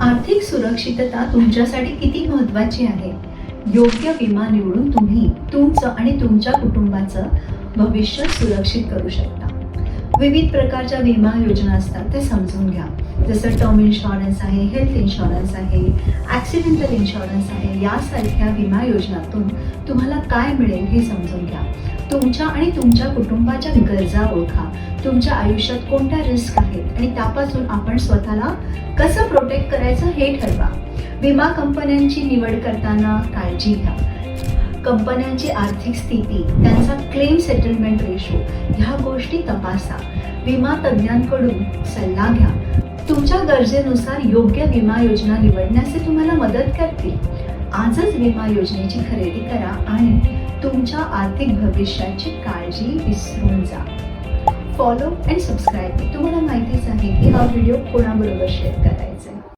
आर्थिक सुरक्षितता तुमच्यासाठी किती महत्वाची आहे? योग्य विमा निवडून तुम्ही तुमचं आणि तुमच्या कुटुंबाचं भविष्य सुरक्षित करू शकता. विविध प्रकारच्या विमा योजना असतात ते समजून घ्या. जसं टर्म इन्शुरन्स आहे हेल्थ इन्शुरन्स आहे ॲक्सिडेंटल इन्शुरन्स आहे यासारख्या विमा योजनातून तुम्हाला काय मिळेल हे समजून घ्या. तुमच्या आणि तुमच्या कुटुंबाच्या गरजा ओळखा. तुमच्या आयुष्यात कोणत्या रिस्क आहेत आणि त्यापासून आपण स्वतःला कसं प्रोटेक्ट करायचं हे ठरवा. विमा कंपन्यांची निवड करताना काळजी घ्या. कंपन्यांची आर्थिक स्थिती त्यांचा क्लेम सेटलमेंट रेशो ह्या गोष्टी तपासा. विमा तज्ज्ञांकडून सल्ला घ्या. तुमच्या गरजेनुसार योग्य विमा योजना निवडण्यास तुम्हाला मदत करतील. आजच विमा योजनेची खरेदी करा आणि तुमच्या आर्थिक भविष्याची काळजी विसरून जा. फॉलो अँड सबस्क्राईब तुम्हाला माहितीच आहे की हा व्हिडिओ कोणाबरोबर शेअर करायचा?